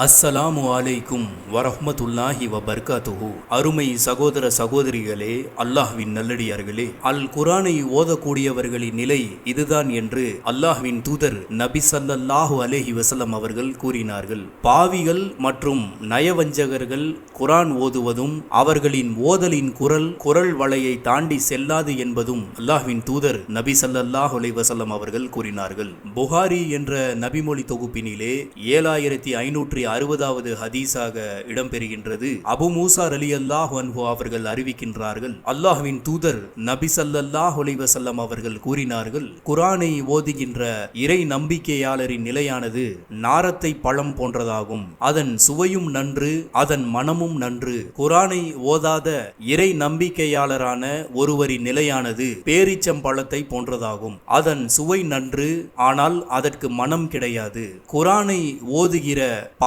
அஸ்ஸலாமு அலைக்கும் வரஹமத்துல்லாஹி வ பர்காத்துஹு அருமை சகோதர சகோதரிகளே அல்லாஹ்வின் நல்லடியார்களே அல் குரானை ஓதக்கூடியவர்களின் நிலை இதுதான் என்று அல்லாஹ்வின் தூதர் நபி சல்லல்லாஹு அலேஹி வசலம் அவர்கள் கூறினார்கள். பாவிகள் மற்றும் நயவஞ்சகர்கள் குரான் ஓதுவதும் அவர்களின் ஓதலின் குரல் குரல் வலையை தாண்டி செல்லாது என்பதும் அல்லாஹ்வின் தூதர் நபி சல்லல்லாஹு அலைஹி வசலம் அவர்கள் கூறினார்கள். புகாரி என்ற நபிமொழி தொகுப்பினிலே ஏழாயிரத்தி ஐநூற்றி அறுபதாவது ஹதீஸாக இடம்பெறுகின்றது. அபு மூசா அலி அல்லாஹ் அன்ஹு அவர்கள் அறிவிக்கின்றார்கள். அல்லாஹுவின் தூதர் நபி ஸல்லல்லாஹு ஒலிவசல்லம் அவர்கள் கூறினார்கள் குரானை ஓதுகின்ற இறை நம்பிக்கையாளரின் நிலையானது நாரத்தை பழம் போன்றதாகும். அதன் சுவையும் நன்று அதன் மனமும் நன்று. குரானை ஓதாத இறை நம்பிக்கையாளரான ஒருவரின் நிலையானது பேரிச்சம்பழத்தை போன்றதாகும். அதன் சுவை நன்று ஆனால் அதற்கு மனம் கிடையாது. குரானை ஓதுகிற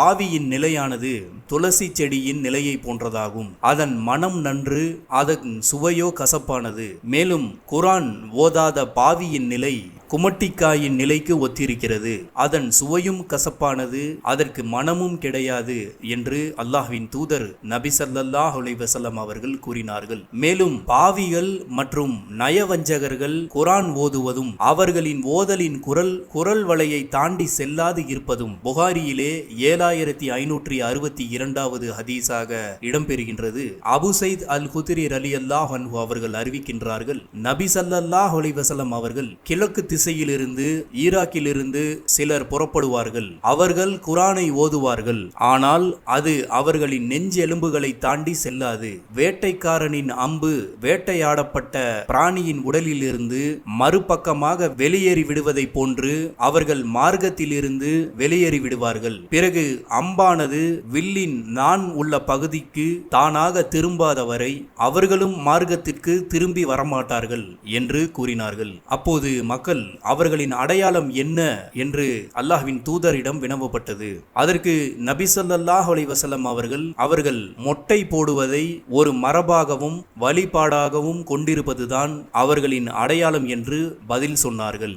பாவியின் நிலையானது துளசி செடியின் நிலையை போன்றதாகும். அதன் மனம் நன்று அதன் சுவையோ கசப்பானது. மேலும் குரான் ஓதாத பாவியின் நிலை குமட்டிக்காயின் நிலைக்கு ஒத்திருக்கிறது. அதன் சுவையும் கசப்பானது அதற்கு மனமும் கிடையாது என்று அல்லாஹ்வின் தூதர் நபி ஸல்லல்லாஹு அவர்கள் கூறினார்கள். மேலும் பாவிகள் மற்றும் நயவஞ்சகர்கள் குரான் ஓதுவதும் அவர்களின் ஓதலின் குரல் குரல் வலையை தாண்டி செல்லாது இருப்பதும் புகாரியிலே ஏழாயிரத்தி ஐநூற்றி அறுபத்தி இரண்டாவது ஹதீஸாக இடம்பெறுகின்றது. அபு சைத் அல் குதிரி அலி அல்லாஹ் அவர்கள் அறிவிக்கின்றார்கள். நபி சல்லாஹ் அலைஹி அவர்கள் கிழக்கு திசை திசையிலிருந்து ஈராக்கிலிருந்து சிலர் புறப்படுவார்கள். அவர்கள் குரானை ஓதுவார்கள். ஆனால் அது அவர்களின் நெஞ்செலும்புகளை தாண்டி செல்லாது. வேட்டைக்காரனின் அம்பு வேட்டையாடப்பட்ட பிராணியின் உடலிலிருந்து மறுபக்கமாக வெளியேறி விடுவதைப் போன்று அவர்கள் மார்க்கத்திலிருந்து வெளியேறி விடுவார்கள். பிறகு அம்பானது வில்லின் நான் உள்ள பகுதிக்கு தானாக திரும்பாத வரை அவர்களும் மார்க்கத்திற்கு திரும்பி வரமாட்டார்கள் என்று கூறினார்கள். அப்போது மக்கள் அவர்களின் அடையாளம் என்ன என்று அல்லாஹ்வின் தூதரிடம் வினவப்பட்டது. அதற்கு நபிசல்லாஹ் அலைவசல்லம் அவர்கள் அவர்கள் மொட்டை போடுவதை ஒரு மரபாகவும் வழிபாடாகவும் கொண்டிருப்பதுதான் அவர்களின் அடையாளம் என்று பதில் சொன்னார்கள்.